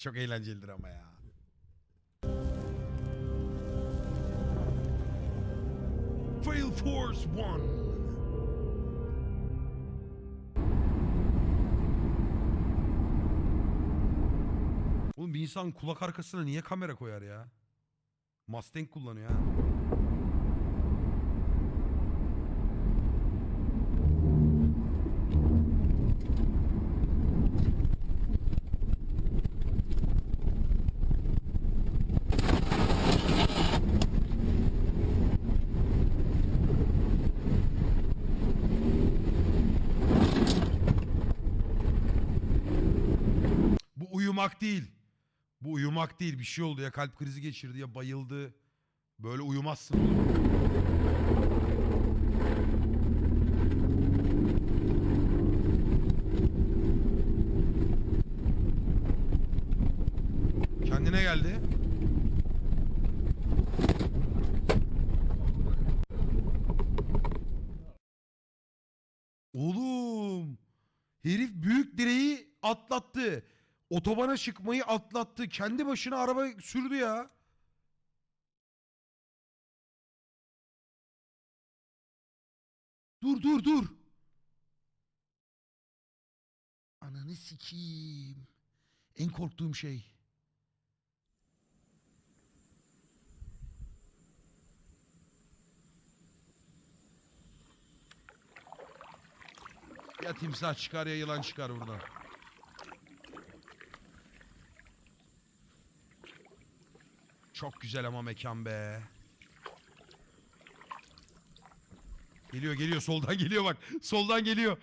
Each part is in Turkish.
Çok eğlencelidir ama ya. Fail Force One. Oğlum bir insan kulak arkasına niye kamera koyar ya? Mustang kullanıyor ha. Bu uyumak değil. Bu uyumak değil. Bir şey oldu ya kalp krizi geçirdi ya bayıldı. Böyle uyumazsın oğlum. Kendine geldi. Oğlum. Herif büyük direği atlattı. Otobana çıkmayı atlattı. Kendi başına araba sürdü ya. Dur dur dur. Ananı sikeyim. En korktuğum şey. Ya timsah çıkar ya yılan çıkar buradan. Çok güzel ama mekan be. Geliyor geliyor soldan geliyor bak. Soldan geliyor.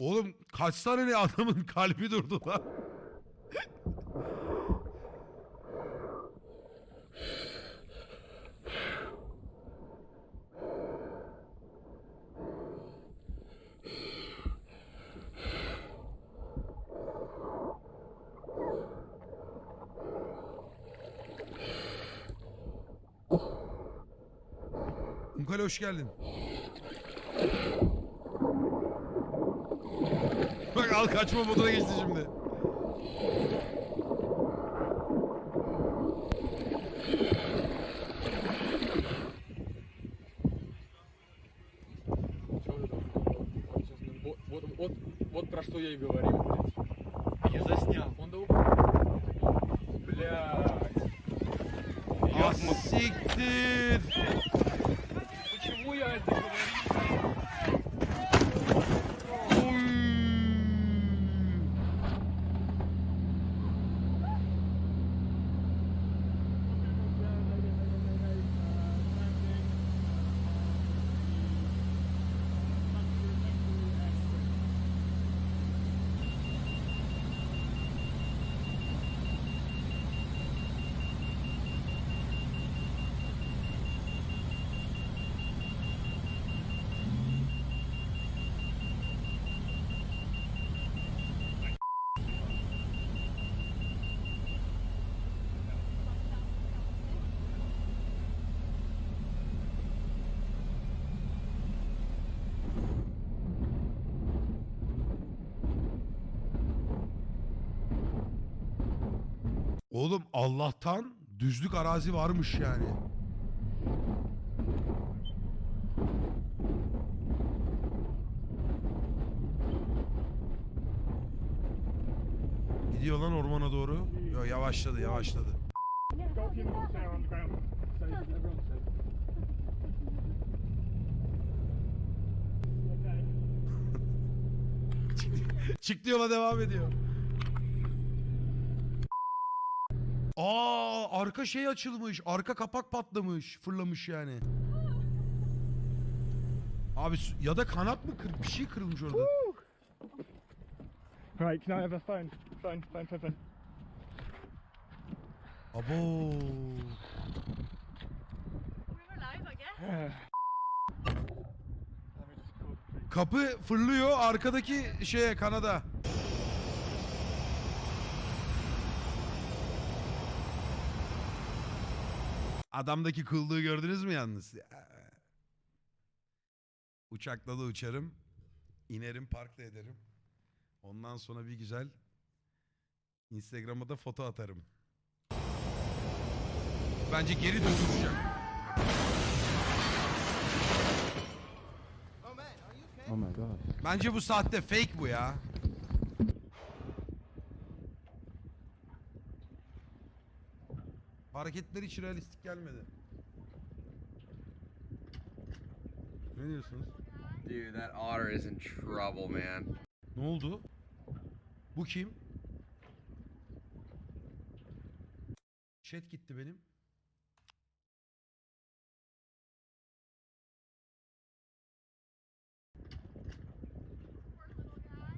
Oğlum kaç tane ne adamın kalbi durdu lan. Unkale hoş geldin. Bak al kaçma moduna geçti şimdi. Вот, вот, вот, вот про что я и говорил, блядь. Я заснял. Он да Блядь. Ah siktir. Почему Oğlum Allah'tan düzlük arazi varmış yani. Gidiyor lan ormana doğru. Yo yavaşladı yavaşladı. Got a few minutes Aa arka şey açılmış. Arka kapak patlamış. Fırlamış yani. Abi ya da kanat mı kır bir şey kırılmış orada. Right, can I have a phone? Phone, phone, phone, phone. Abo. Kapı fırlıyor arkadaki şeye kanada. Adamdaki kıllığı gördünüz mü yalnız? Ya. Uçakla da uçarım. inerim park da ederim. Ondan sonra bir güzel Instagram'a da foto atarım. Bence geri döndüreceğim. Oh my god. Bence bu saatte fake bu ya. Hareketler hiç realistik gelmedi. Ne diyorsunuz? Dude, that otter is in trouble, man. Ne oldu? Bu kim? Chat gitti benim.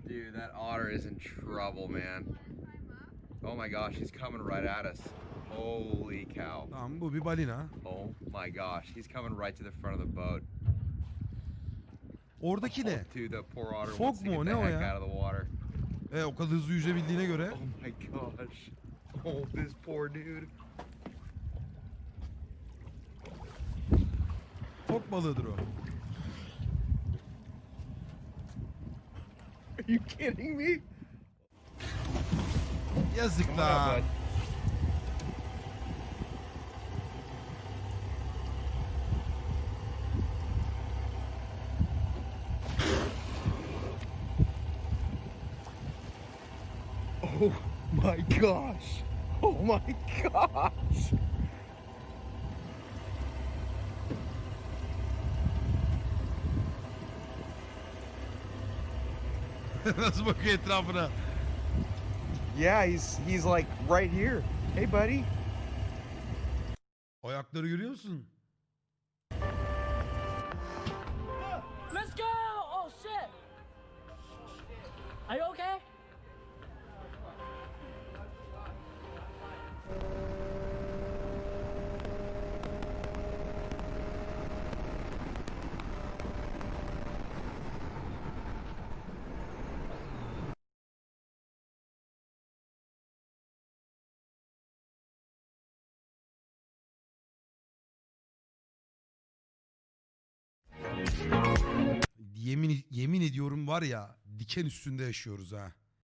Dude, that otter is in trouble, man. Oh my gosh, he's coming right at us. Holy cow. Tamam bu bir balina. Oh my gosh, he's coming right to the front of the boat. Oradaki ne? Dude, the poor otter Fog to mu ne o ya? E, o kadar hızlı yüzebildiğine göre. Oh my gosh. Oh, this poor dude. Fok balığıdır o. Are you kidding me? Yazık Come Oh my gosh. Oh my gosh. Nasıl bakıyor etrafına? Yeah, he's he's like right here. Hey buddy. Ayakları görüyor musun? Yemin yemin ediyorum var ya diken üstünde yaşıyoruz ha.